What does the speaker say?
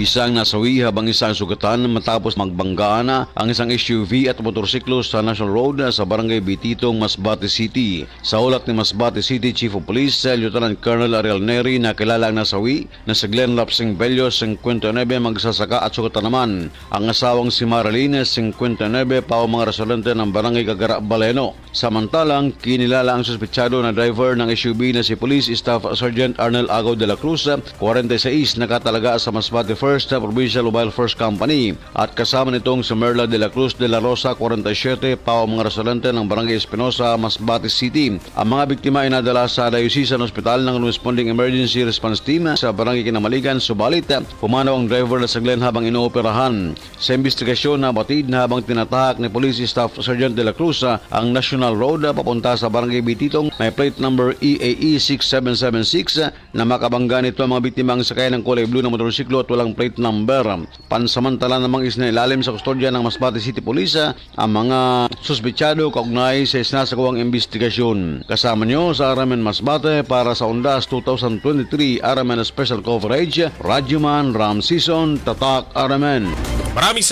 Isang nasawi habang isang sugatan matapos magbanggaan ang isang SUV at motorsiklo sa National Road sa Barangay Bititong, Masbate City. Sa ulat ni Masbate City Chief of Police, Lieutenant Colonel Ariel Neri na kilala ang nasawi na si Glenn Lapsing Bello, 59 magsasaka at sugatan naman. Ang asawang si Marilyn, 59 pa mga residente ng Barangay Cagara, Baleno. Samantalang, kinilala ang suspetsado na driver ng SUV na si Police Staff Sergeant Arnel Agaw de la Cruz, 46 nakatalaga sa Masbate First Provincial Mobile First Company at kasama nitong si Merla de la Cruz de la Rosa, 47 pa mga residente ng Barangay Espinosa, Masbate City. Ang mga biktima ay nadala sa Diocesan Hospital ng Responding Emergency Response Team sa Barangay Kinamaligan, subalit pumanaw ang driver na saglen habang inooperahan. Sa investigasyon na batid na habang tinatahak ni Police Staff Sergeant de la Cruz ang National Road papunta sa Barangay Bititong may plate number E EAE 6776 na makabangga nito ang mga biktima ang sakay ng kulay blue na motorsiklo at walang plate number. Pansamantala namang isinailalim sa kustodya ng Masbate City Police ang mga suspetsado kaugnay sa sinasagawang investigasyon. Kasama nyo sa Aramen Masbate para sa Ondas 2023 Aramen Special Coverage, Radyoman Ram Season, Tatak Aramen. Maraming